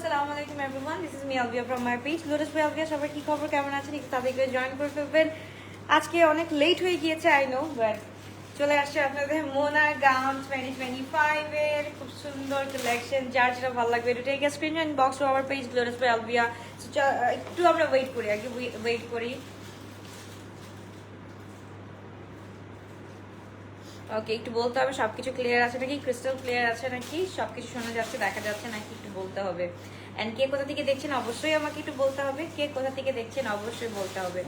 আসসালামু আলাইকুম everyone this is me from my page Lotus ভাই সবার খবর, কেমন আছেন? একটু তাদেরকে জয়েন করে ফেলবেন। আজকে অনেক লেট হয়ে গিয়েছে আই নো বাট চলে আসছে আপনাদের মোনা গাউন টোয়েন্টি টোয়েন্টি ফাইভের খুব সুন্দর কালেকশন যার যেটা ভালো লাগবে এটা take screen box to our page Lotus ভাই আলবিয়া একটু আমরা ওয়েট করি, আগে ওয়েট করি। ওকে একটু বলতে হবে, সবকিছু ক্লিয়ার আছে নাকি? ক্রিস্টাল ক্লিয়ার আছে নাকি? সবকিছু শোনা যাচ্ছে, দেখা যাচ্ছে নাকি একটু বলতে হবে। এন্ড কে কোথা থেকে দেখছেন? অবশ্যই আমাকে একটু বলতে হবে। কে কোথা থেকে দেখছেন? অবশ্যই বলতে হবে।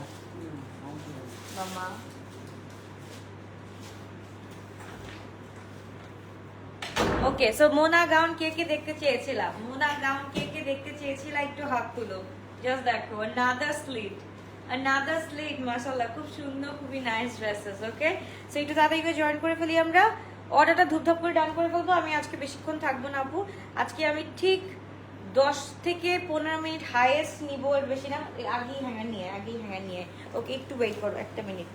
মামা। ওকে সো মোনা গাউন কে কে দেখতে চেয়েছিলাম? মোনা গাউন কে কে দেখতে চেয়েছিলাম একটু হাত তুলো। জাস্ট দেখো, another slit another slit মাশাআল্লাহ খুব সুন্দর খুবই নাইস ড্রেসেস ওকে সো একটু তাড়াতাড়ি জয়েন করে ফেলি আমরা। অর্ডারটা ধূপধাপ করে ডান করে ফেলব। আমি আজকে বেশিক্ষণ থাকব না আপু। আজকে আমি ঠিক দশ থেকে পনেরো মিনিট হাইয়েস্ট নিবো এর বেশি না আগেই হ্যাঙ্গার নিয়ে আগেই হ্যাঙ্গার নিয়ে। ওকে একটু ওয়েট করো একটা মিনিট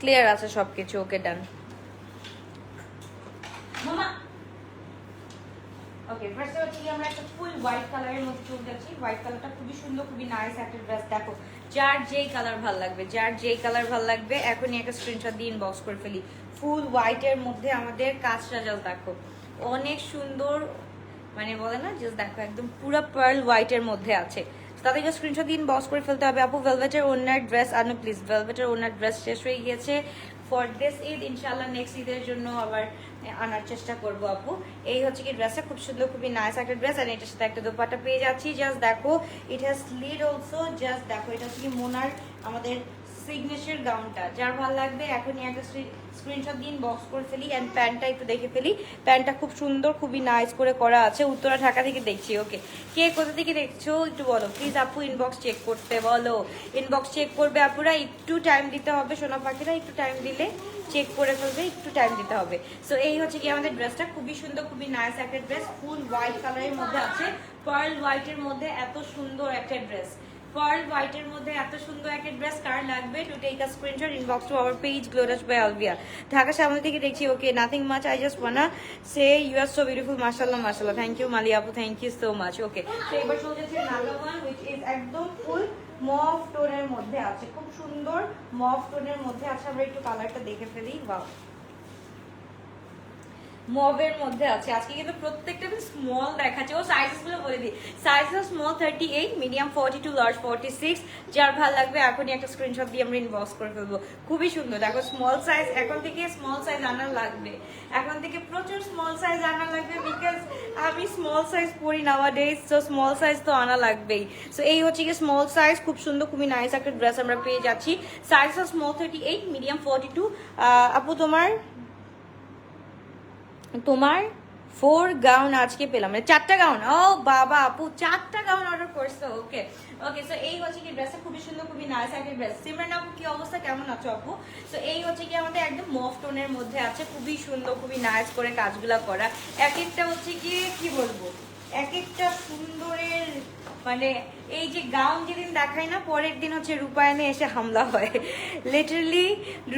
ক্লিয়ার আছে সবকিছু ওকে ডান মামা ওকে ফার্স্টে হচ্ছে কি আমরা একটা ফুল হোয়াইট কালারের মধ্যে চলে যাচ্ছি হোয়াইট কালারটা খুবই সুন্দর, খুবই নাইস একটা ড্রেস দেখো, যার যেই কালার ভালো লাগবে, যার যেই কালার ভালো লাগবে, এখনই একটা স্ক্রিনশট দিয়ে ইনবক্স করে ফেলি। ফুল হোয়াইটের মধ্যে আমাদের কাজটা জাস্ট দেখো। অনেক সুন্দর মানে বলে না জাস্ট দেখো, একদম পুরো পার্ল হোয়াইটের মধ্যে আছে। তাদেরকে স্ক্রিনশট দিন বক্স করে ফেলতে হবে। আপু ভেলভেটের ওনার ড্রেস আনো প্লিজ ভেলভেটের ওনার ড্রেস শেষ হয়ে গিয়েছে। ফর দিস ঈদ ইনশাল্লাহ নেক্সট ঈদের জন্য আবার আনার চেষ্টা করব আপু। এই হচ্ছে কি ড্রেসটা খুব সুন্দর, খুবই নাইস একটা ড্রেস আর এটার সাথে একটা দোপাটা পেয়ে যাচ্ছি। জাস্ট দেখো it has lead also just দেখো, এটা হচ্ছে কি মোনার আমাদের সিগনেচার গাউনটা যার ভালো লাগবে, এখনই একটা স্ক্রিনশট দিন বক্স করে ফেলি অ্যান্ড প্যান্টটা একটু দেখে ফেলি। প্যান্টটা খুব সুন্দর, খুবই নাইস করে করা আছে। উত্তরা, ঢাকা থেকে দেখছি ওকে কে কোথা থেকে দেখছ? একটু বলো প্লিজ আপু ইনবক্স চেক করতে বলো। ইনবক্স চেক করবে আপুরা, একটু টাইম দিতে হবে। সোনা পাখিরা, একটু টাইম দিলে চেক করে ফেলবে, একটু টাইম দিতে হবে। সো এই হচ্ছে কি আমাদের ড্রেসটা খুবই সুন্দর, খুবই নাইস একটা ড্রেস ফুল হোয়াইট কালারের মধ্যে আছে। পার্ল হোয়াইটের মধ্যে এত সুন্দর একটা ড্রেস পার্ল হোয়াইটের মধ্যে এত সুন্দর একটা ড্রেস কার লাগবে? To take a screenshot inbox to our page Glorious by Alvia Dhaka সামনে থেকে দেখছি okay nothing much I just wanna say you are so beautiful মাশাআল্লাহ মাশাআল্লাহ। থ্যাংক ইউ মালি আপু thank you so much okay তো এবার চলে যাচ্ছে নাম্বার ওয়ান ইজ একদম ফুল মফ টোনের মধ্যে আছে। খুব সুন্দর মফ টোনের মধ্যে আছে, আমরা একটু কালারটা দেখে ফেলি বাহ মবের মধ্যে আছে। আজকে কিন্তু প্রত্যেকটা স্মল দেখাচ্ছে। ও সাইজেসগুলো বলে দিই। Size small thirty eight medium forty two large forty six যার ভালো লাগবে, এখনই একটা স্ক্রিনশট দিয়ে আমরা ইনবক্স করে ফেলব। খুবই সুন্দর। দেখো স্মল সাইজ এখন থেকে স্মল সাইজ আনার লাগবে। এখন থেকে প্রচুর স্মল সাইজ আনা লাগবে বিকজ আমি স্মল সাইজ পরি নাওয়া ডেজ সো স্মল সাইজ তো আনা লাগবেই। সো এই হচ্ছে কি স্মল সাইজ খুব সুন্দর, খুবই নাইস একটা ড্রেস আমরা পেয়ে যাচ্ছি। Size small thirty eight medium forty two আপু, তোমার? তোমার ফোর গাউন আজকে পেলাম। মানে চারটা গাউন ও বাবা আপু, চারটা গাউন অর্ডার করছ। ওকে ওকে সো এই হচ্ছে কি ড্রেসটা খুবই সুন্দর, খুবই নাইস একটা ড্রেস সিমরান আপু, কি অবস্থা? কেমন আছো আপু? সো এই হচ্ছে কি আমাদের একদম মফ টোনের মধ্যে আছে। খুবই সুন্দর, খুবই নাইস করে কাজগুলা করা। এক একটা হচ্ছে কি কি বলব? এক একটা সুন্দরের মানে এই যে গাউন যেদিন দেখায় না, পরের দিন হচ্ছে রূপায়ণে এসে হামলা হয়। লিটারালি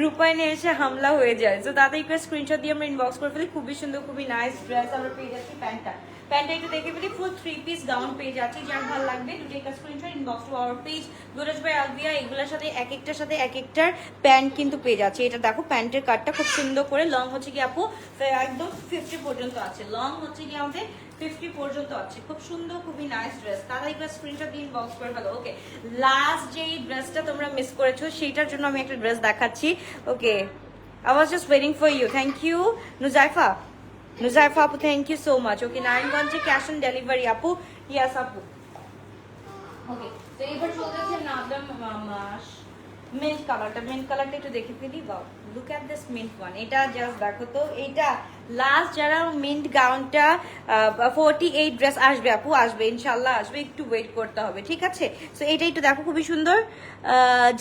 রূপায়ণে এসে হামলা হয়ে যায়। তো তাদের একটু স্ক্রিনশট দিয়ে আমরা ইনবক্স করে ফেলি। খুবই সুন্দর, খুবই নাইস ড্রেস আমরা পেয়ে যাচ্ছি প্যান্টটা। প্যান্টটা একটু দেখে ফেলি ফুল থ্রি পিস গাউন পেয়ে যাচ্ছি, যার ভালো লাগবে। দুটো একটা screenshot inbox to our page Gorgeous by Albia এগুলোর সাথে এক একটার সাথে এক একটার প্যান্ট কিন্তু পেয়ে যাচ্ছে। এটা দেখো, প্যান্টের কাটটা খুব সুন্দর করে লং হচ্ছে কি আপু, একদম ফিফটি পর্যন্ত আছে। লং হচ্ছে কি আমাদের ফিফটি পর্যন্ত আছে। খুব সুন্দর, খুবই নাইস ড্রেস তারা একবার স্ক্রিনশট দিয়ে ইনবক্স করে ফেলো। ওকে লাস্ট যেই ড্রেসটা তোমরা মিস করেছ, সেইটার জন্য আমি একটা ড্রেস দেখাচ্ছি। Okay I was just waiting for you thank you Nuzaifa Nuzaifa আপু thank you so much okay নারায়ণগঞ্জে ক্যাশ অন ডেলিভারি আপু? ইয়াস আপু. ওকে তো এবার চলে যাচ্ছে নাদম মাস। মিন্ট কালারটা মিন্ট কালারটা একটু দেখে ফেলি। Wow look at this mint one এটা জাস্ট দেখো তো এইটা লাস্ট যারা মিন্ট গাউনটা ফোরটি এইট ড্রেস আসবে আপু, আসবে ইনশাল্লাহ আসবে, একটু ওয়েট করতে হবে, ঠিক আছে? সো এইটা একটু দেখো, খুবই সুন্দর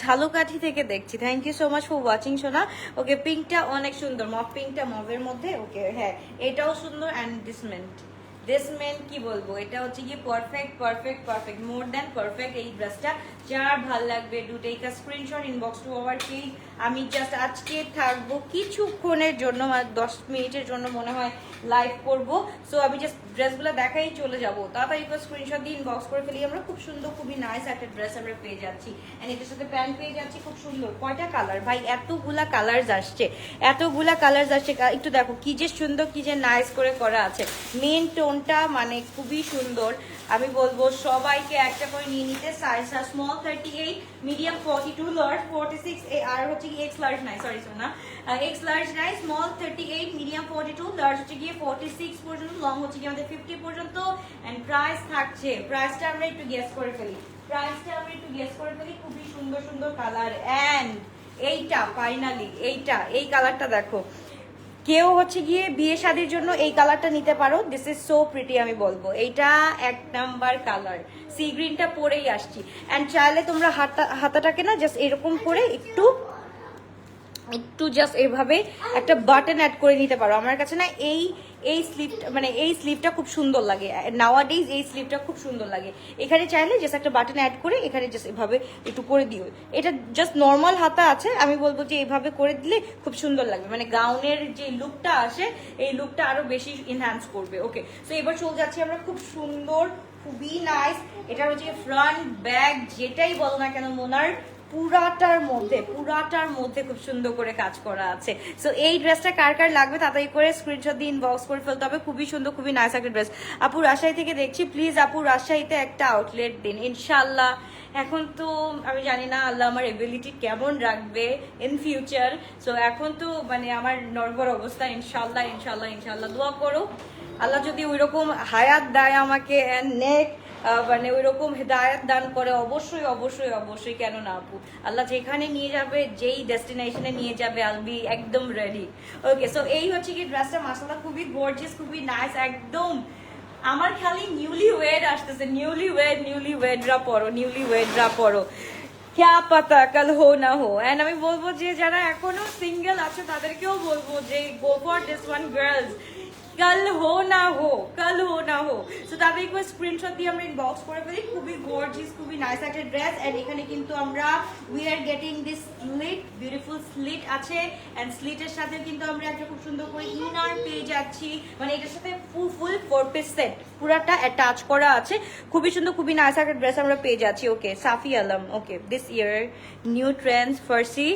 ঝালকাঠি থেকে দেখছি। Thank you so much for watching সোনা। ওকে পিঙ্কটা অনেক সুন্দর, মফ পিঙ্কটা মভের মধ্যে ওকে হ্যাঁ এটাও সুন্দর and this mint this men কি বলব? এটা হচ্ছে কি perfect perfect perfect more than perfect এই ড্রেসটা যার ভালো লাগবে do a screenshot inbox to our page আমি জাস্ট আজকে থাকব কিছুক্ষণের জন্য মানে দশ মিনিটের জন্য মনে হয় লাইভ করব। সো আমি জাস্ট ড্রেসগুলো দেখাই চলে যাব। তাড়াতাড়ি করে স্ক্রিনশট দিয়ে ইনবক্স করে ফেলি। আমরা খুব সুন্দর, খুবই নাইস একটা ড্রেস আমরা পেয়ে যাচ্ছি। এন্ড এটার সাথে প্যান্ট পেয়ে যাচ্ছি, খুব সুন্দর। কয়টা কালার ভাই, এতগুলা কালার্স আসছে। এতগুলা কালার্স আসছে। একটু দেখো, কি যে সুন্দর, কি যে নাইস করে করা আছে। মেন টোনটা মানে খুবই সুন্দর। আমি বলব সবাইকে একটা করে নিয়ে নিতে size small thirty eight medium forty two large forty six আর হচ্ছে কি এক্স লার্জ নাই সরি সোনা। এক্স লার্জ নাই small thirty eight medium forty two large হচ্ছে গিয়ে ফর্টি সিক্স পর্যন্ত লং হচ্ছে গিয়ে আমাদের ফিফটি পর্যন্ত। অ্যান্ড প্রাইস থাকছে প্রাইসটা আমরা একটু গেস করে ফেলি। প্রাইসটা আমরা একটু গেস করে ফেলি, খুবই সুন্দর সুন্দর কালার অ্যান্ড এইটা ফাইনালি এইটা, এই কালারটা দেখো। কেউ হচ্ছে গিয়ে বিয়ে শাদির জন্য এই কালারটা নিতে পারো। দিস ইজ সো প্রিটি আমি বলব। এইটা এক নাম্বার কালার। সি গ্রিনটা পরেই আসছি। অ্যান্ড চাইলে তোমরা হাতা, হাতাটাকে না জাস্ট এরকম করে একটু একটু জাস্ট এভাবে একটা বাটন অ্যাড করে নিতে পারো। আমার কাছে না এই এই স্লিপটা মানে এই স্লিপটা খুব সুন্দর লাগে। নাওয়া ডেজ এই স্লিপটা খুব সুন্দর লাগে। এখানে চাইলে জাস্ট একটা বাটন অ্যাড করে এখানে জাস্ট এভাবে একটু করে দিও। এটা জাস্ট নর্মাল হাতা আছে, আমি বলব যে এইভাবে করে দিলে খুব সুন্দর লাগবে। মানে গাউনের যে লুকটা আসে, এই লুকটা আরও বেশি এনহ্যান্স করবে। ওকে তো এবার চলে যাচ্ছি আমরা খুব সুন্দর, খুবই নাইস এটা হচ্ছে ফ্রন্ট ব্যাগ যেটাই বলো না কেন মোনার পুরাটার মধ্যে পুরাটার মধ্যে খুব সুন্দর করে কাজ করা আছে। সো এই ড্রেসটা কার কার লাগবে তাড়াতাড়ি করে স্ক্রিনশট দিয়ে ইনবক্স করে ফেলতে হবে। খুবই সুন্দর খুবই নাইস একটা ড্রেস আপু রাজশাহী থেকে দেখছি প্লিজ আপু রাজশাহীতে একটা আউটলেট দিন ইনশাল্লাহ এখন তো আমি জানি না আল্লাহ আমার এবিলিটি কেমন রাখবে ইন ফিউচার সো এখন তো মানে আমার নর্ভর অবস্থা ইনশাল্লাহ ইনশাল্লাহ ইনশাল্লাহ দোয়া করো। আল্লাহ যদি ওইরকম হায়াত দেয় আমাকে নেক আহ, মানে ওই রকম হেদায়ত দান করে, অবশ্যই অবশ্যই অবশ্যই কেন না আপু, আল্লাহ যেখানে নিয়ে যাবে, যেই ডেস্টিনেশনে নিয়ে যাবে আল বি একদম রেডি ওকে সো এই হচ্ছে কি ড্রেসটা মাসালা খুবই গর্জিয়াস খুবই নাইস একদম আমার খালি নিউলি ওয়েড আসতেছে নিউলি ওয়েড নিউলি ওয়েডরা পড়ো নিউলি ওয়েডরা পড়ো ক্যা পাতা, কাল হো না হো। অ্যান্ড আমি বলব যে, যারা এখনও সিঙ্গেল আছে, তাদেরকেও বলব যে go for this one girls কাল হো না হো, কাল হো না হো। সো তাদের একবার স্ক্রিনশট দিয়ে আমরা ইনবক্স করে ফেলি। খুবই গর্জিয়াস খুবই নাইস একটা ড্রেস এন্ড এখানে কিন্তু আমরা we are getting this slit beautiful slit আছে। এন্ড স্লিটের সাথে কিন্তু আমরা একটা খুব সুন্দর করে ইনার পেয়ে যাচ্ছি। মানে এটার সাথে full full four piece set পুরাটা অ্যাটাচ করা আছে। খুবই সুন্দর, খুবই নাইস একটা ড্রেস আমরা পেয়ে যাচ্ছি। Okay Safi Alam okay this year new trends Farsi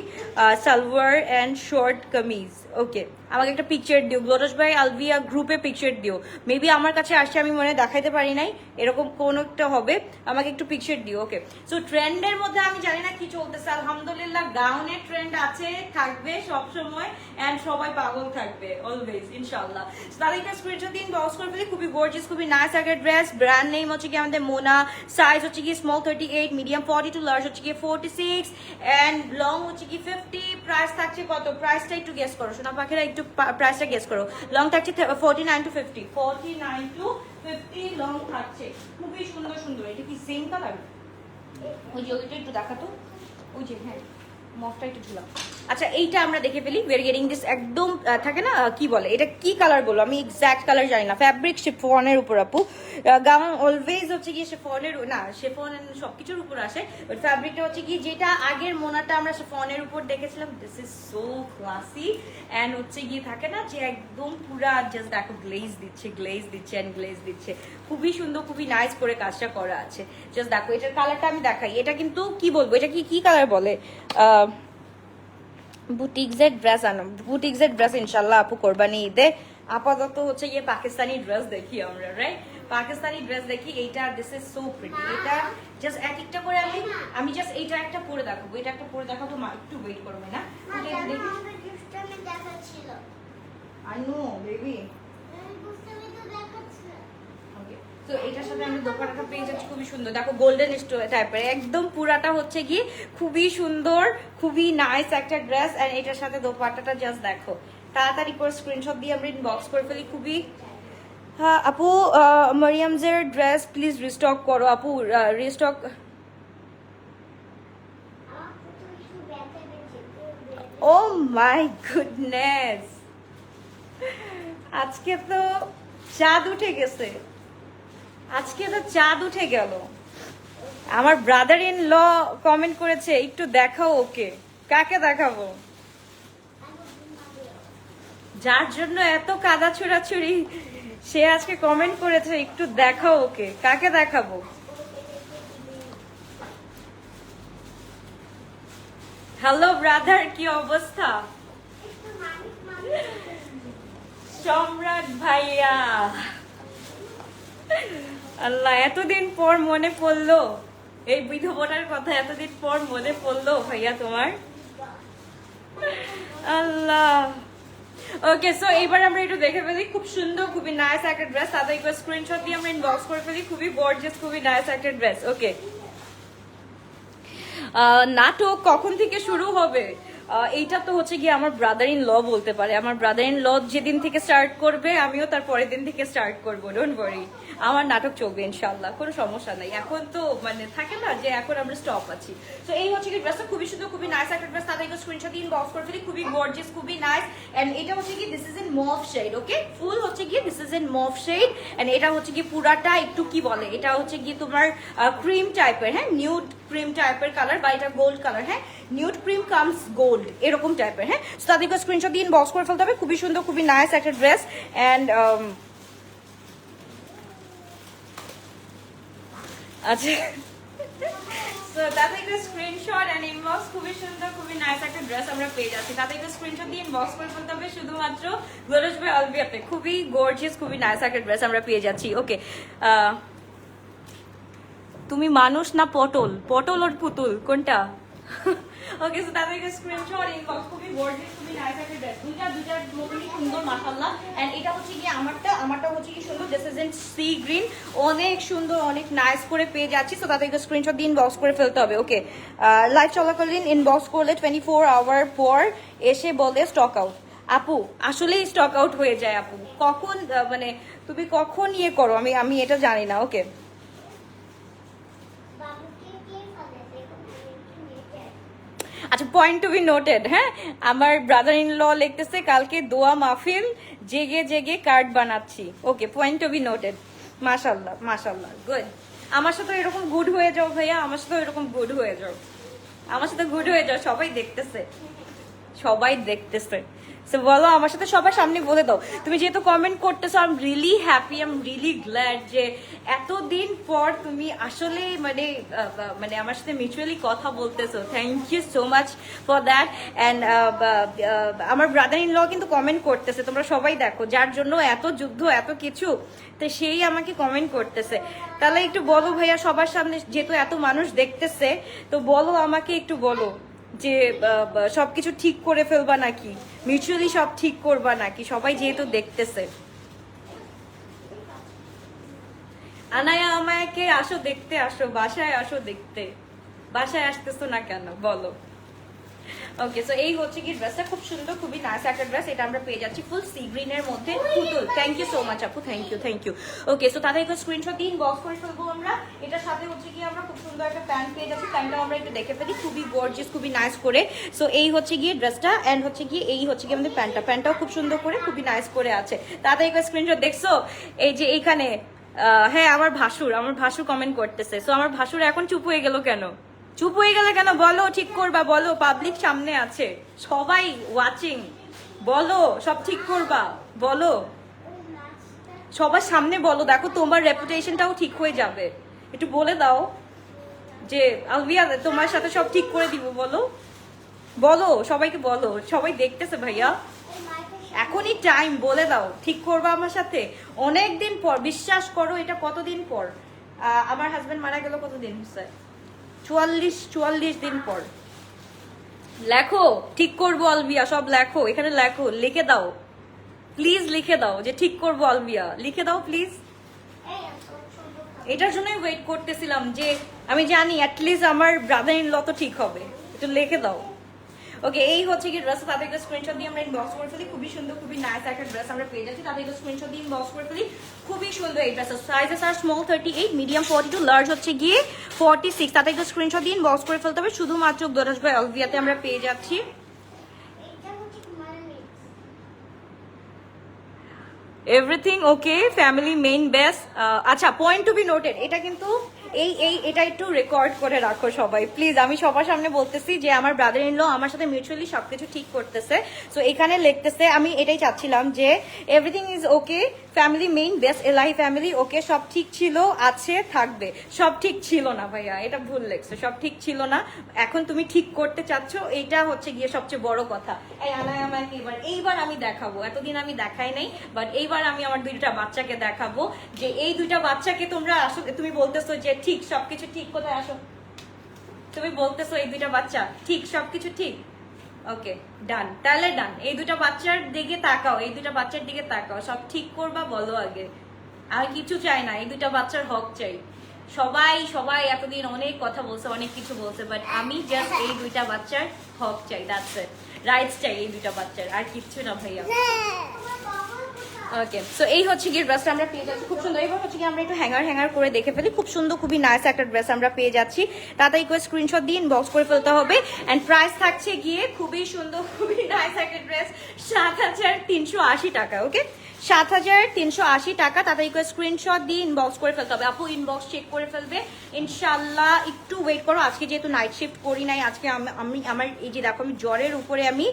salwar and short kameez okay আমাকে একটা পিকচার দিও। গ্লোরস ভাই আলভিয়া গ্রুপে পিকচার দিও। মেবি আমার কাছে আসছে, আমি মনে দেখাইতে পারি নাই, এরকম কোন একটা হবে, আমাকে একটু পিকচার দিও ওকে সো ট্রেন্ডের মধ্যে আমি জানি না কি চলতেছে, আলহামদুলিল্লাহ গাউনের ট্রেন্ড আছে, থাকবে সব সময় এন্ড সবাই পাগল থাকবে অলওয়েজ ইনশাআল্লাহ। তাদেরকে স্ক্রিনশট দিন বক্স করে ফেলি, খুবই গর্জিয়াস খুবই নাইস একটা ড্রেস ব্র্যান্ড নেম হচ্ছে কি আমাদের মোনা সাইজ হচ্ছে কি small thirty eight medium forty two large হচ্ছে কি ফোর্টি সিক্স অ্যান্ড লং হচ্ছে কি ফিফটি প্রাইস থাকছে কত? প্রাইসটা একটু গেস করো, সোনা পাখিরা একটু প্রাইসটা গেস করো। লং থাকছে forty nine to fifty forty nine to fifty long থাকছে। খুবই সুন্দর সুন্দর। এটা কি সেম কালার ওই যে ওইটা একটু দেখাতো? ওই যে হ্যাঁ। মফটা একটু ঝুলাম আচ্ছা এইটা আমরা দেখে ফেলি। ওয়ার গেটিং দিস একদম থাকে না? আহ, কি বলে? এটা কি কালার বলো? আমি এক্স্যাক্ট কালার জানি না। ফ্যাব্রিক শেফনের উপর আপু। গাউন অলওয়েজ হচ্ছে কি শেফনের না শিফন সব কিছুর উপর আসে। ফ্যাব্রিকটা হচ্ছে কি যেটা আগের মোনাটা আমরা শেফনের উপর দেখেছিলাম this is so classy and হচ্ছে গিয়ে থাকে না যে একদম পুরা জাস্ট দেখো গ্লেজ দিচ্ছে গ্লেজ দিচ্ছে অ্যান্ড গ্লেজ দিচ্ছে। খুবই সুন্দর খুবই নাইস করে কাজটা করা আছে। জাস্ট দেখো এটার কালারটা আমি দেখাই। এটা কিন্তু কি বলব? এটা কি কি কালার বলে? বুটিক্সের ড্রেস আনো বুটিক্সের ড্রেস ইনশাল্লাহ আপু কোরবানি ঈদে। আপাতত হচ্ছে গিয়ে পাকিস্তানি ড্রেস দেখি আমরা রাইট পাকিস্তানি ড্রেস দেখি এইটা দিস ইজ সো প্রিটি এটা জাস্ট এক একটা করে আমি আমি জাস্ট এইটা একটা পরে দেখাবো এটা একটা পরে দেখাবো মা একটু ওয়েট করবে না। এটা একটু দেখি। আই নো বেবি তো এটার খুবই সুন্দর। দেখো গোল্ডেন টাইপের একদম পুরাটা হচ্ছে কি খুবই সুন্দর, খুবই নাইস একটা ড্রেস এটার সাথে জাস্ট দেখো। তাড়াতাড়ি করে ফেলি। খুবই মরিয়ামজের ড্রেস প্লিজ রিস্টক করো। আপু রিস্টক ও মাই আজকে তো চাঁদ উঠে গেছে। আজকে তো চাঁদ উঠে গেল। আমার ব্রাদার ইন ল কমেন্ট করেছে, একটু দেখাও ওকে। কাকে দেখাবো? যার জন্য এত কাদা ছোড়াছুড়ি সে আজকে কমেন্ট করেছে, একটু দেখাও ওকে। কাকে দেখাবো? হ্যালো ব্রাদার কি অবস্থা? সম্রাট ভাইয়া। আল্লাহ, এতদিন পর মনে পড়ল, এই বিধবটার কথা এতদিন পর মনে পড়ল ভাইয়া তোমার? আল্লাহ। ওকে সো এবার আমরা একটু দেখে ফেলি, খুব সুন্দর, খুবই নাইস একটা ড্রেস তাদের একবার স্ক্রিনশট দিয়ে আমরা ইনবক্স করে ফেলি, খুবই গর্জিয়াস খুবই নাইস একটা ড্রেস ওকে নাটক কখন থেকে শুরু হবে? এইটা তো হচ্ছে গিয়ে আমার ব্রাদার ইন ল বলতে পারে। আমার ব্রাদার ইন ল যেদিন থেকে স্টার্ট করবে, আমিও তার পরের দিন থেকে স্টার্ট করব ডোন্ট ওয়ারি আমার নাটক চলবে ইনশাল্লাহ কোনো সমস্যা নাই। এখন তো মানে থাকে না যে এখন আমরা স্টপ আছি। তো এই হচ্ছে কি ড্রেসটা খুবই সুন্দর, খুবই নাইস একটা ড্রেস তাদেরকে স্ক্রিনশট দিয়ে ইনবক্স করে ফেলি। খুবই গর্জিয়াস খুবই নাইস এন্ড এটা হচ্ছে কি this is in mauve shade okay ফুল হচ্ছে গিয়ে this is in mauve shade and এটা হচ্ছে কি, পুরাটা একটু কি বলে? এটা হচ্ছে গিয়ে তোমার ক্রিম টাইপের হ্যাঁ? নিউড ক্রিম টাইপের কালার বা এটা গোল্ড কালার হ্যাঁ? নিউড ক্রিম কামস গোল্ড এরকম টাইপের হ্যাঁ? তাদেরকে স্ক্রিনশট দিয়ে ইনবক্স করে ফেলতে হবে। খুবই সুন্দর, খুবই নাইস একটা ড্রেস অ্যান্ড আচ্ছা। সো তাদেরকে স্ক্রিনশট এন্ড ইনবক্স খুবই সুন্দর, খুবই নাইস একটা ড্রেস আমরা পেয়ে যাচ্ছি। তাদেরকে স্ক্রিনশট দিয়ে ইনবক্স করে ফেলতে হবে। শুধুমাত্র গ্লোরস বাই অলবিয়াতে খুবই গর্জিয়াস খুবই নাইস একটা ড্রেস আমরা পেয়ে যাচ্ছি। ওকে তুমি মানুষ না পটল? পটল ওর পুতুল, কোনটা? ওকে সো তাদেরকে স্ক্রিনশট ইনবক্স খুবই গর্জিয়াস খুবই নাইস একটা ড্রেস দুইটা দুইটা মতনই সুন্দর মাশাআল্লাহ। এন্ড এটা হচ্ছে কি আমারটা আমারটা হচ্ছে কি সুন্দর this is in sea green অনেক সুন্দর, অনেক নাইস করে পেয়ে যাচ্ছি। সো তাদেরকে স্ক্রিনশট দিয়ে ইনবক্স করে ফেলতে হবে ওকে লাইভ চলাকালীন ইনবক্স করলে টোয়েন্টি ফোর আওয়ার পর এসে বলে স্টক আউট আপু, আসলেই স্টক আউট হয়ে যায়, আপু। কখন মানে তুমি কখন ইয়ে করো? আমি আমি এটা জানি না ওকে আচ্ছা পয়েন্ট টু বি নোটেড হ্যাঁ? আমার ব্রাদার ইন ল লিখতেছে, কালকে দোয়া মাহফিল, জেগে জেগে কার্ড বানাচ্ছি। Okay point to be noted মাশাল্লাহ মাশাল্লাহ গুড আমার সাথে এরকম গুড হয়ে যাও ভাইয়া, আমার সাথে এরকম গুড হয়ে যাও। আমার সাথে গুড হয়ে যাও, সবাই দেখতেছে। সবাই দেখতেছে। বলো, আমার সাথে সবার সামনে বলে দাও। তুমি যেহেতু কমেন্ট করতেছো I am really happy I am really glad যে এতদিন পর তুমি আসলে মানে মানে আমার সাথে মিউচুয়ালি কথা বলতেছো। Thank you so much for that and আমার ব্রাদার ইন ল কিন্তু কমেন্ট করতেছে, তোমরা সবাই দেখো, যার জন্য এত যুদ্ধ, এত কিছু, তো সেই আমাকে কমেন্ট করতেছে। তাহলে একটু বলো ভাইয়া, সবার সামনে যেহেতু এত মানুষ দেখতেছে, তো বলো আমাকে একটু বলো। যে আহ, কিছু সবকিছু ঠিক করে ফেলবা নাকি? মিউচুয়ালি সব ঠিক করবা নাকি? সবাই যেহেতু দেখতেছে। আনায়া আমাকে আসো দেখতে আসো বাসায় আসো দেখতে। বাসায় আসতেছো না কেন? বলো। ওকে সো এই হচ্ছে কি ড্রেসটা খুব সুন্দর খুবই নাইস একটা ড্রেস এটা আমরা পেয়ে যাচ্ছি ফুল সি গ্রিনের মধ্যে। পুতুল। থ্যাংক ইউ সো মাচ আপু। Thank you thank you okay so তাদেরকে স্ক্রিনশট দিন বক্স করে ফেলব আমরা। এটার সাথে হচ্ছে কি আমরা খুব সুন্দর একটা প্যান্ট পেয়ে যাচ্ছি। প্যান্টটাও আমরা একটু দেখে ফেলি। খুবই গর্জিয়াস খুবই নাইস করে। সো এই হচ্ছে গিয়ে ড্রেসটা এন্ড হচ্ছে গিয়ে এই হচ্ছে গিয়ে আমাদের প্যান্টটা প্যান্টটাও খুব সুন্দর করে খুবই নাইস করে আছে। তাদেরকে স্ক্রিনশট দেখছ? এই যে এইখানে হ্যাঁ আমার ভাসুর। আমার ভাসুর কমেন্ট করতেছে। সো আমার ভাসুর এখন চুপ হয়ে গেল কেন? চুপ হয়ে গেলে কেন? বলো, ঠিক করবা, বলো পাবলিক সামনে আছে। সবাই ওয়াচিং বলো, সব ঠিক করবা, বলো। সবার সামনে বলো, দেখো তোমার রেপুটেশনটাও ঠিক হয়ে যাবে। একটু বলে দাও যে, আলভিয়া, তোমার সাথে সব ঠিক করে দিব, বলো। বলো, সবাইকে বলো, সবাই দেখতেছে ভাইয়া। এখনই টাইম বলে দাও, ঠিক করবা আমার সাথে। অনেক দিন পর, বিশ্বাস করো, এটা কতদিন পর? আমার হাজবেন্ড মারা গেল কতদিন হচ্ছে চুয়াল্লিশ চুয়াল্লিশ দিন পর। লেখো, ঠিক করব আলবিয়া, সব লেখো, এখানে লেখো, লিখে দাও। প্লিজ লিখে দাও যে ঠিক করব আলবিয়া। লিখে দাও প্লিজ। এটার জন্যই ওয়েট করতেছিলাম যে, আমি জানি অ্যাটলিস্ট আমার ব্রাদার ইন ল তো ঠিক হবে। একটু লিখে দাও। ওকে এই হচ্ছে কি ড্রেস তাদেরকে স্ক্রিনশট দিয়ে আমরা ইনবক্স করে ফেলি। খুবই সুন্দর, খুবই নাইস একটা ড্রেস আমরা পেয়ে যাচ্ছি। তাদেরকে স্ক্রিনশট দিয়ে ইনবক্স করে ফেলি। খুবই সুন্দর এই ড্রেসের সাইজেস আর small thirty eight medium forty two large হচ্ছে গিয়ে ফর্টি সিক্স তাদেরকে স্ক্রিনশট দিয়ে ইনবক্স করে ফেলতে হবে। শুধুমাত্র দোরাস ভাই অলভিয়াতে আমরা পেয়ে যাচ্ছি। Everything okay family main best আচ্ছা পয়েন্ট টু বি নোটেড এটা কিন্তু এই এই, এটা একটু রেকর্ড করে রাখো সবাই। প্লিজ আমি সবার সামনে বলতেছি যে আমার ব্রাদার ইন ল আমার সাথে মিউচুয়ালি সবকিছু ঠিক করতেছে। সো এখানে লিখতেছে, আমি এটাই চাচ্ছিলাম যে everything is okay family main best এলাই ফ্যামিলি ওকে সব ঠিক ছিল, আছে, থাকবে। সব ঠিক ছিল না, ভাইয়া, এটা ভুল লেগছে, সব ঠিক ছিল না। এখন তুমি ঠিক করতে চাচ্ছ, এইটা হচ্ছে গিয়ে সবচেয়ে বড় কথা। এবার, এইবার আমি দেখাবো। এতদিন আমি দেখাই নাই বাট এইবার আমি আমার দুইটা বাচ্চাকে দেখাবো যে এই দুইটা বাচ্চাকে তোমরা আসলে তুমি বলতেছো যে ঠিক, সবকিছু ঠিক, কোথায় আসো? তুমি বলতেছো এই দুইটা বাচ্চা, ঠিক, সবকিছু ঠিক? ওকে ডান তাহলে ডান এই দুটো বাচ্চার দিকে তাকাও, এই দুটো বাচ্চার দিকে তাকাও। সব ঠিক করবা বলো আগে। আর কিছু চাই না, এই দুটো বাচ্চার হক চাই। সবাই সবাই এতদিন অনেক কথা বলছে, অনেক কিছু বলছে বাট আমি জাস্ট এই দুইটা বাচ্চার হক চাই দ্যাটস ইট রাইটস চাই এই দুইটা বাচ্চার, আর কিচ্ছু না ভাইয়া। ওকে সো এই হচ্ছে আমরা পেয়ে যাচ্ছি। খুব সুন্দর। এবার হচ্ছে আমরা একটু হ্যাঙ্গার হ্যাঙ্গার করে দেখে ফেলি। খুব সুন্দর, খুবই নাইস ড্রেস আমরা পেয়ে যাচ্ছি। স্ক্রিনশট দিয়ে ইনবক্স করে ফেলতে হবে। অ্যান্ড থাকছে গিয়ে খুবই সুন্দর, খুবই নাইস ড্রেস সাত হাজার তিনশো আশি টাকা ওকে সাত হাজার তিনশো আশি টাকা। স্ক্রিনশট দিয়ে ইনবক্স করে ফেলতে হবে। আপু ইনবক্স চেক করে ফেলবে। ইনশাল্লাহ একটু ওয়েট করো। আজকে যেহেতু নাইট শিফট করি নাই, আজকে আমি আমার এই যে দেখো, আমি জ্বরের উপরে আমি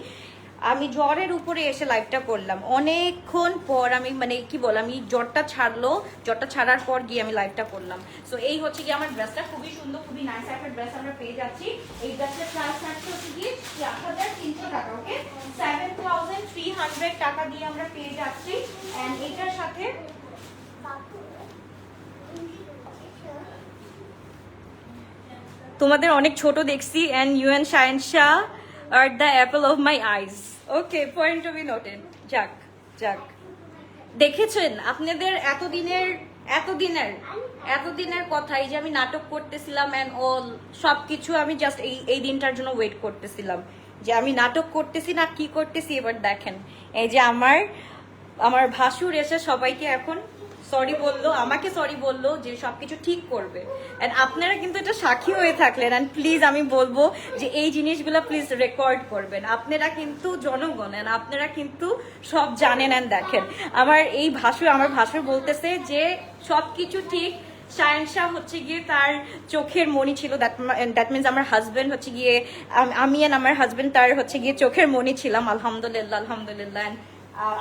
আমি জ্বরের উপরে এসে লাইভটা করলাম। অনেকক্ষণ পর আমি মানে কি বল আমি জ্বরটা ছাড়লো, জ্বরটা ছাড়ার পর গিয়ে আমি লাইভটা করলাম। সো এই হচ্ছে কি আমার ড্রেসটা খুবই সুন্দর, খুবই নাইস একটা ড্রেস আমরা পেয়ে যাচ্ছি। এই ড্রেসের প্রাইস থাকছে হচ্ছে গিয়ে আট হাজার তিনশো টাকা okay seven thousand three hundred টাকা দিয়ে আমরা পেয়ে যাচ্ছি। অ্যান্ড এটার সাথে তোমাদের অনেক ছোট দেখছি। And you and Shayan Shah R the apple of my eyes okay point to be noted যাক যাক দেখেছেন, আপনাদের এতদিনের এতদিনের এতদিনের কথা এই যে আমি নাটক করতেছিলাম অ্যান্ড অল সব কিছু আমি জাস্ট এই এই দিনটার জন্য ওয়েট করতেছিলাম। যে আমি নাটক করতেছি না, কি করতেছি, এবার দেখেন। এই যে আমার আমার ভাসুর এসে সবাইকে এখন সরি বলল, আমাকে সরি বলল যে সবকিছু ঠিক করবে। এন্ড আপনারা কিন্তু এটা সাক্ষী হয়ে থাকলেন। এন্ড প্লিজ আমি বলব যে এই জিনিসগুলো প্লিজ রেকর্ড করবেন। আপনারা কিন্তু জনগণ, and আপনারা কিন্তু সব জানেন এন্ড দেখেন। আমার এই ভাসুর আমার ভাসুর বলতেছে যে সবকিছু ঠিক। শায়ন শাহ হচ্ছে গিয়ে তার চোখের মনি ছিল। দ্যাট মিনস আমার হাজবেন্ড হচ্ছে গিয়ে, আমি and আমার হাজবেন্ড তার হচ্ছে গিয়ে চোখের মনি ছিলাম। আলহামদুলিল্লাহ আলহামদুলিল্লাহ।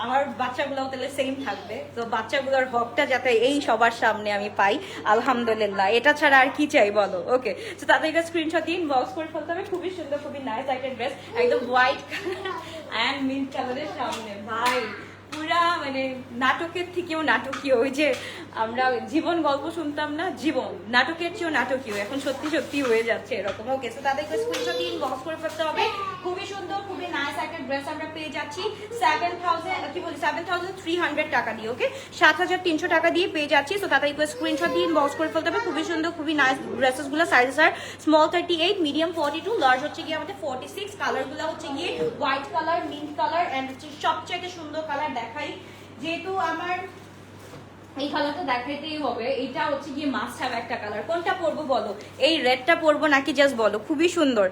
আমার বাচ্চাগুলোও তাহলে সেম থাকবে। তো বাচ্চাগুলোর হকটা যাতে এই সবার সামনে আমি পাই, আলহামদুলিল্লাহ। এটা ছাড়া আর কি চাই বলো? ওকে তো তাদেরকে স্ক্রিনশট দিন ইনবক্স করে ফেলতে হবে। খুবই সুন্দর, খুবই নাইস একটা ড্রেস একদম হোয়াইট অ্যান্ড মিন্ট কালারের সামনে। ভাই, পুরা মানে নাটকের থেকেও নাটকীয়, ওই যে আমরা জীবন গল্প শুনতাম না, জীবন। নাটকের চেয়েও নাটকীয়। এখন সত্যি সত্যি হয়ে যাচ্ছে এরকম। ওকে তো তাদেরকে স্ক্রিনশট ইনবক্স করে ফেলতে হবে। খুবই সুন্দর, খুবই নাইস একটা ড্রেস আমরা পেয়ে যাচ্ছি। সেভেন থাউজেন্ড কি বলি সেভেন থাউজেন্ড থ্রি হান্ড্রেড টাকা দিয়ে ওকে সাত হাজার তিনশো টাকা দিয়ে পেয়ে যাচ্ছি। তো তাদেরকে স্ক্রিনশট দিয়ে ইনবক্স করে ফেলতে হবে। খুবই সুন্দর, খুবই নাইস ড্রেসেসগুলো। সাইজেস আর small thirty eight medium forty two large হচ্ছে গিয়ে আমাদের ফর্টি সিক্স কালারগুলো হচ্ছে গিয়ে white colour mint colour and হচ্ছে সবচেয়ে সুন্দর কালার দেখাই। যেহেতু আমার এই কালারটা দেখাইতেই হবে। এটা হচ্ছে গিয়ে মাস্ট হ্যাভ একটা কালার। কোনটা পরবো বলো? এই রেডটা পরবো নাকি জাস্ট বলো? খুবই সুন্দর।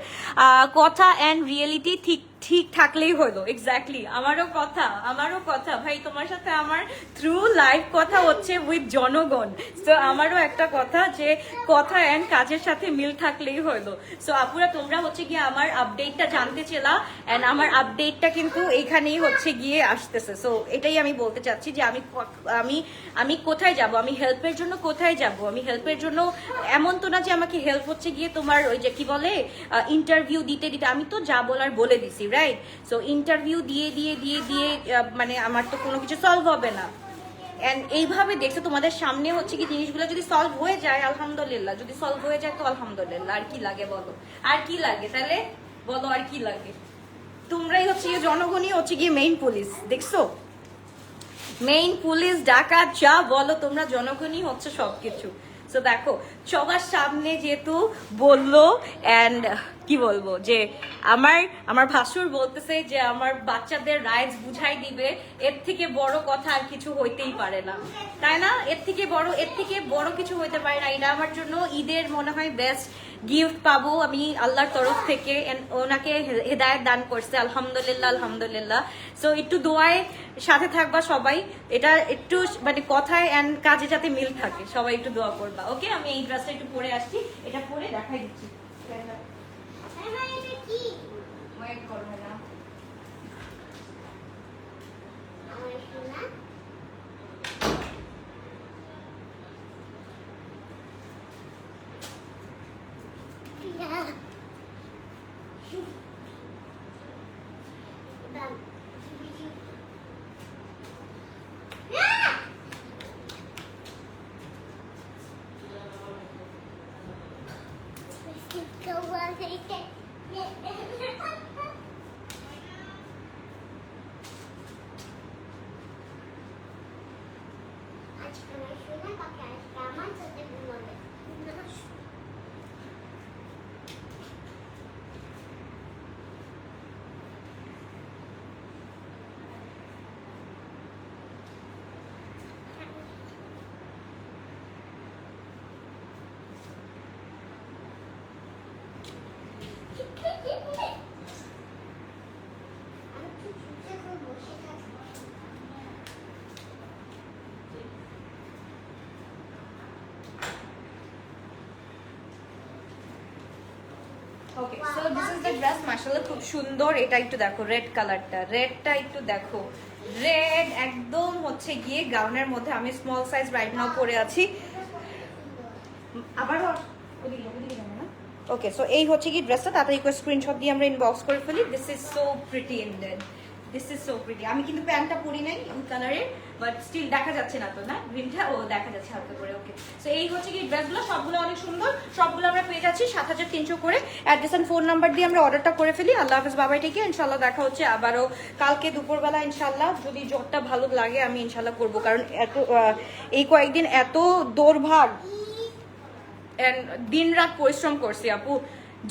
কথা অ্যান্ড রিয়েলিটি ঠিক ঠিক থাকলেই হলো এক্স্যাক্টলি আমারও কথা আমারও কথা। ভাই, তোমার সাথে আমার থ্রু লাইভ কথা হচ্ছে উইথ জনগণ। তো আমারও একটা কথা যে কথা অ্যান্ড কাজের সাথে মিল থাকলেই হলো। সো আপুরা, তোমরা হচ্ছে গিয়ে আমার আপডেটটা জানতে চেলা অ্যান্ড আমার আপডেটটা কিন্তু এখানেই হচ্ছে গিয়ে আসতেছে। সো এটাই আমি বলতে চাচ্ছি যে আমি আমি আমি কোথায় যাব? আমি হেল্পের জন্য কোথায় যাব? আমি হেল্পের জন্য এমন তো না যে আমাকে হেল্প হচ্ছে গিয়ে তোমার ওই যে কি বলে ইন্টারভিউ দিতে দিতে। আমি তো যা বলার বলে দিছি রাইট সো ইন্টারভিউ দিয়ে দিয়ে দিয়ে দিয়ে মানে আমার তো কোনো কিছু সলভ হবে না। এন্ড এইভাবে দেখছ তোমাদের সামনে হচ্ছে কি জিনিসগুলো যদি সলভ হয়ে যায়, আলহামদুলিল্লাহ। যদি সলভ হয়ে যায় তো আলহামদুলিল্লাহ। আর কি লাগে বলো? আর কি লাগে? তাহলে বলো আর কি লাগে? তোমরাই হচ্ছে গিয়ে জনগণই হচ্ছে গিয়ে মেইন পুলিশ দেখছ? মেইন পুলিশ ডাকাত, যা বলো তোমরা জনগণই হচ্ছে সবকিছু। তো দেখো, সবার সামনে যেহেতু বলল অ্যান্ড কি বলব, যে আমার আমার ভাসুর বলতেছে যে আমার বাচ্চাদের রাইটস বুঝাই দিবে, এর থেকে বড় কথা আর কিছু হইতেই পারে না। তাই না? এর থেকে বড়, এর থেকে বড় কিছু হইতে পারে না। এটা আমার জন্য ঈদের মনে হয় বেস্ট গিফট পাবো আমি আল্লাহর তরফ থেকে ওনাকে হেদায়েত দান করছে, আলহামদুলিল্লাহ আলহামদুলিল্লাহ। সো একটু দোয়ায় সাথে থাকবা সবাই। এটা একটু মানে কথায় অ্যান্ড কাজে যাতে মিল থাকে। সবাই একটু দোয়া করবা। ওকে আমি এই ড্রেসটা একটু পরে আসছি। এটা পরে দেখাই দিচ্ছি। Wait for Hannah. করবে না। খুব সুন্দর। এটা একটু দেখো রেড কালারটা রেডটা একটু দেখো। রেড একদম হচ্ছে গিয়ে গাউনের মধ্যে। আমি স্মল সাইজ পরে আছি। ওকে সো এই হচ্ছে কি ড্রেসটা তাড়াতাড়ি করে স্ক্রিনশট দিয়ে আমরা ইনবক্স করে ফেলি। This is so pretty in then this is so pretty আমি কিন্তু প্যান্টটা পরি নাই কালারের বাট স্টিল দেখা যাচ্ছে না তো, না? গ্রিনটা ও দেখা যাচ্ছে হালকা করে ওকে সো এই হচ্ছে কি ড্রেসগুলো সবগুলো অনেক সুন্দর। সবগুলো আমরা পেয়ে যাচ্ছি সাত হাজার তিনশো করে। অ্যাড্রেস অ্যান্ড ফোন নাম্বার দিয়ে আমরা অর্ডারটা করে ফেলি। আল্লাহ হাফিজ, বাবাই থেকে ইনশাল্লাহ দেখা হচ্ছে আবারও। কালকে দুপুরবেলা ইনশাল্লাহ যদি জ্বরটা ভালো লাগে, আমি ইনশাল্লাহ করব। কারণ এত এই কয়েকদিন এত দৌড়ভাগ দিন রাত পরিশ্রম করছি, আপু।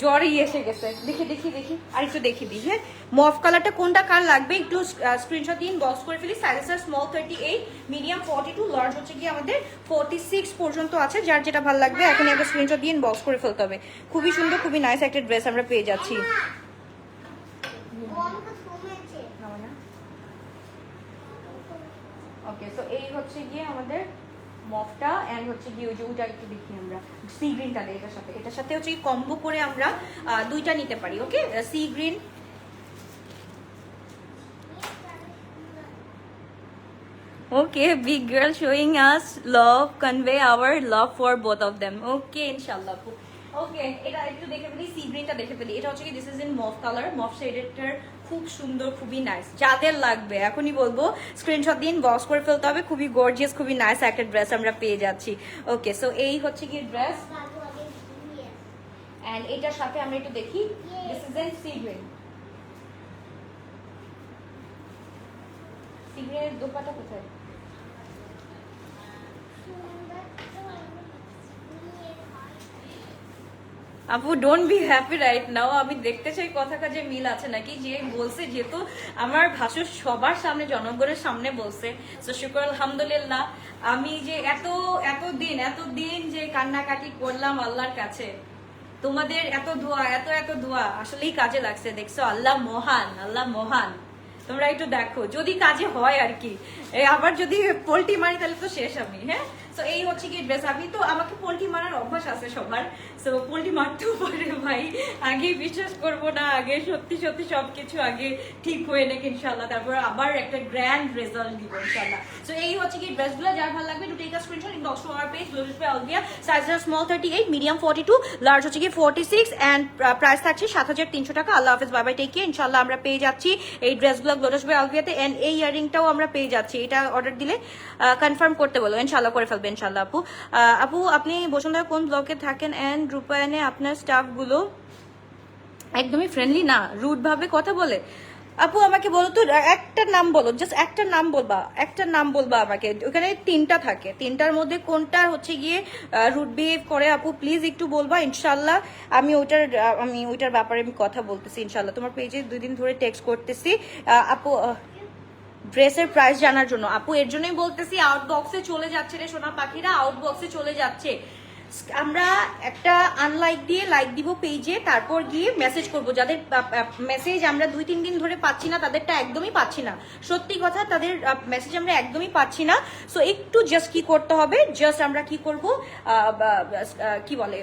জ্বরই এসে গেছে। দেখি দেখি দেখি। আর একটু দেখি দিই হ্যাঁ? মফ কালারটা কোনটা, কার লাগবে? একটু স্ক্রিনশট দিন বক্স করে ফেলি। সাইজেস আর small thirty eight medium forty two large হচ্ছে কি আমাদের ফর্টি সিক্স পর্যন্ত আছে। যার যেটা ভালো লাগবে, এখন একটা স্ক্রিনশট দিয়ে বক্স করে ফেলতে হবে। খুবই সুন্দর, খুবই নাইস একটা ড্রেস আমরা পেয়ে যাচ্ছি। ওকে সো এই হচ্ছে গিয়ে আমাদের মফটা এন্ড হচ্ছে গিয়ে ওই যে ওইটা একটু দেখি আমরা সি গ্রিনটা এটার সাথে এটার সাথে হচ্ছে কম্বো করে আমরা দুইটা নিতে পারি okay sea green Okay, big girl showing us love, convey our love for both of them. Okay, inshallah. Okay এটা একটু দেখে ফেলি সি গ্রিনটা দেখে ফেলি এটা হচ্ছে কি this is in mauve colour mauve শেডেডটার খুব সুন্দর, খুবই নাইস যাদের লাগবে, এখনই বলব স্ক্রিনশট দিন বক্স করে ফেলতে হবে। খুবই গর্জিয়াস খুবই নাইস একটা ড্রেস আমরা পেয়ে যাচ্ছি। ওকে সো এই হচ্ছে কি ড্রেস অ্যান্ড এটার সাথে আমরা একটু দেখি। This is an sea green dupatta কোথায়? আপু don't be happy right now আমি দেখতে চাই কথা কাজে মিল আছে নাকি। যে বলছে, যেহেতু আমার ভাসুর সবার সামনে, জনগণের সামনে বলছে। তো শুক্র, আলহামদুলিল্লাহ। আমি যে এত এত দিন এত দিন যে কান্নাকাটি করলাম আল্লাহর কাছে। তোমাদের এত দোয়া, এত এত দোয়া আসলেই কাজে লাগছে। দেখছ, আল্লাহ মহান আল্লাহ মহান। তোমরা একটু দেখো, যদি কাজে হয় আর কি। আবার যদি পোল্টি মারি, তাহলে তো শেষ আমি হ্যাঁ? তো এই হচ্ছে কি ড্রেস আমি তো আমাকে পোল্টি মারার অভ্যাস আছে সবার। তো পোল্টি মারতেও পারে ভাই। আগে বিশ্বাস করব না, আগে সত্যি সত্যি সবকিছু আগে ঠিক হয়ে নাকি ইনশাল্লাহ তারপর আবার একটা গ্র্যান্ড রেজাল্ট দিব ইনশাল্লাহ তো এই হচ্ছে কি ড্রেসগুলো যার ভালো লাগবে to take a screenshot to our page Olivia size small thirty eight medium forty two large হচ্ছে কি ফর্টি সিক্স অ্যান্ড প্রাইস থাকছে সাত হাজার তিনশো টাকা। আল্লাহ হাফিজ বাবাই টেকে ইনশাল্লাহ আমরা পেয়ে যাচ্ছি। এই ড্রেসগুলো লোটাস বাই অলভিয়াতে অ্যান্ড এই আমরা পেয়ে যাচ্ছি। এটা অর্ডার দিলে কনফার্ম করতে বলো ইনশাল্লাহ করে ফেলবে। ইনশাল্লাহ আপু। আপু, আপনি বসুন্ধরা কোন ব্লকে থাকেন অ্যান্ড রূপায়ণে আপনার স্টাফগুলো একদমই ফ্রেন্ডলি না রুড ভাবে কথা বলে। আপু, আমাকে বলো তো, একটা নাম বলো জাস্ট একটা নাম বলবা, একটা নাম বলবা আমাকে। ওখানে তিনটা থাকে, তিনটার মধ্যে কোনটা হচ্ছে গিয়ে রুট বিহেভ করে আপু? প্লিজ একটু বলবা ইনশাল্লাহ আমি ওইটার আমি ওইটার ব্যাপারে আমি কথা বলতেছি ইনশাল্লাহ তোমার পেজে দুই দিন ধরে টেক্সট করতেছি। আপু ড্রেসের প্রাইস জানার জন্য। আপু, এর জন্যই বলতেছি আউটবক্সে চলে যাচ্ছে রে সোনা পাখিরা আউটবক্সে চলে যাচ্ছে। আমরা একটা আনলাইক দিয়ে লাইক দিব পেজে তারপর গিয়ে মেসেজ করব। যাদের মেসেজ আমরা দুই তিন দিন ধরে পাচ্ছি না, তাদেরটা একদমই পাচ্ছি না। সত্যি কথা, তাদের মেসেজ আমরা একদমই পাচ্ছি না। সো একটু জাস্ট কি করতে হবে? জাস্ট আমরা কি করব? কি বলে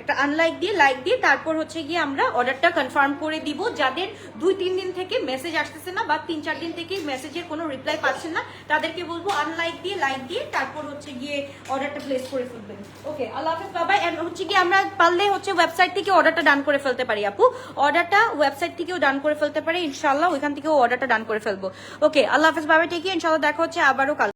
একটা আনলাইক দিয়ে লাইক দিয়ে তারপর হচ্ছে গিয়ে আমরা অর্ডারটা কনফার্ম করে দিব। যাদের দুই তিন দিন থেকে মেসেজ আসতেছে না বা তিন চার দিন থেকে মেসেজের কোনো রিপ্লাই পাচ্ছেন না, তাদেরকে বলব আনলাইক দিয়ে লাইক দিয়ে তারপর হচ্ছে গিয়ে অর্ডারটা প্লেস করে ফেলবেন। ওকে আল্লাহ হাফেজ, বাবাই হচ্ছে কি, আমরা পারলে হচ্ছে ওয়েবসাইট থেকে অর্ডারটা ডান করে ফেলতে পারি, আপু। ওয়েবসাইট থেকেও ডান করে ফেলতে পারি ইনশাল্লাহ ওইখান থেকেও অর্ডারটা ডান করে ফেলব। ওকে আল্লাহ হাফেজ বাবা টেকি ইনশাল্লাহ দেখা হচ্ছে আবারও কাল।